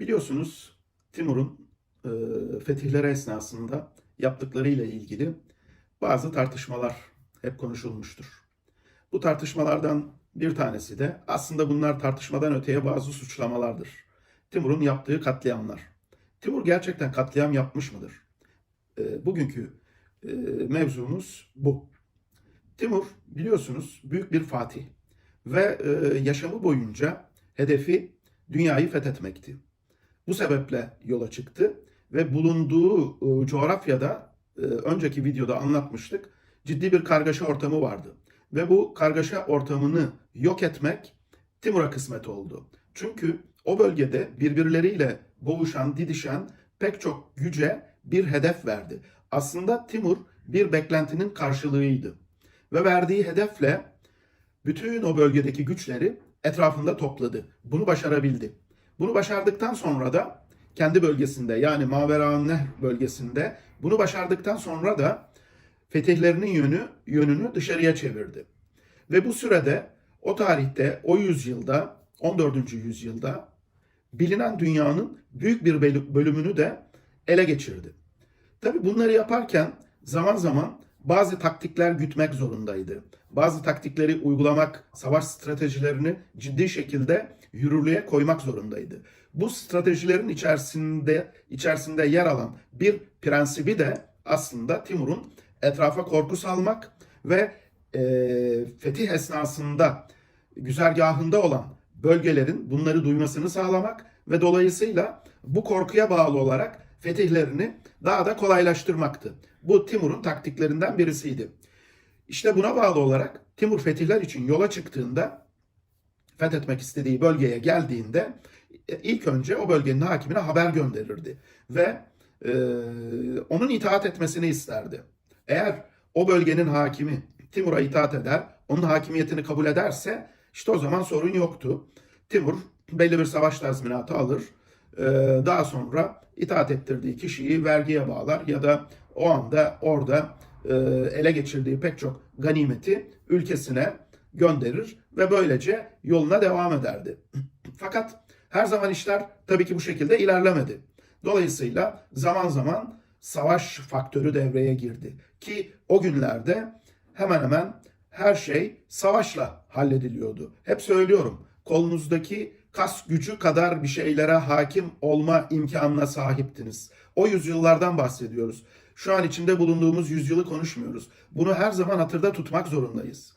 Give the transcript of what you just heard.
Biliyorsunuz Timur'un e, fetihleri esnasında yaptıklarıyla ilgili bazı tartışmalar hep konuşulmuştur. Bu tartışmalardan bir tanesi de aslında bunlar tartışmadan öteye bazı suçlamalardır. Timur'un yaptığı katliamlar. Timur gerçekten katliam yapmış mıdır? E, bugünkü e, mevzumuz bu. Timur biliyorsunuz büyük bir fatih ve e, yaşamı boyunca hedefi dünyayı fethetmekti. Bu sebeple yola çıktı ve bulunduğu e, coğrafyada e, önceki videoda anlatmıştık. Ciddi bir kargaşa ortamı vardı. Ve bu kargaşa ortamını yok etmek Timur'a kısmet oldu. Çünkü o bölgede birbirleriyle boğuşan, didişen pek çok güce bir hedef verdi. Aslında Timur bir beklentinin karşılığıydı. Ve verdiği hedefle bütün o bölgedeki güçleri etrafında topladı. Bunu başarabildi. Bunu başardıktan sonra da kendi bölgesinde yani Mavera'nın bölgesinde bunu başardıktan sonra da fetihlerinin yönü yönünü dışarıya çevirdi. Ve bu sürede o tarihte o yüzyılda 14. yüzyılda bilinen dünyanın büyük bir bölü- bölümünü de ele geçirdi. Tabi bunları yaparken zaman zaman bazı taktikler gütmek zorundaydı. Bazı taktikleri uygulamak, savaş stratejilerini ciddi şekilde yürürlüğe koymak zorundaydı. Bu stratejilerin içerisinde içerisinde yer alan bir prensibi de aslında Timur'un etrafa korku salmak ve e, fetih esnasında güzergahında olan bölgelerin bunları duymasını sağlamak ve dolayısıyla bu korkuya bağlı olarak fetihlerini daha da kolaylaştırmaktı. Bu Timur'un taktiklerinden birisiydi. İşte buna bağlı olarak Timur fetihler için yola çıktığında fethetmek istediği bölgeye geldiğinde e, ilk önce o bölgenin hakimine haber gönderirdi ve e, onun itaat etmesini isterdi. Eğer o bölgenin hakimi Timur'a itaat eder, onun hakimiyetini kabul ederse işte o zaman sorun yoktu. Timur belli bir savaş tazminatı alır. E, Daha sonra itaat ettirdiği kişiyi vergiye bağlar ya da o anda orada e, ele geçirdiği pek çok ganimeti ülkesine gönderir ve böylece yoluna devam ederdi. Fakat her zaman işler tabii ki bu şekilde ilerlemedi. Dolayısıyla zaman zaman savaş faktörü devreye girdi. Ki o günlerde hemen hemen her şey savaşla hallediliyordu. Hep söylüyorum kolunuzdaki kas gücü kadar bir şeylere hakim olma imkanına sahiptiniz. O yüzyıllardan bahsediyoruz. Şu an içinde bulunduğumuz yüzyılı konuşmuyoruz. Bunu her zaman hatırda tutmak zorundayız.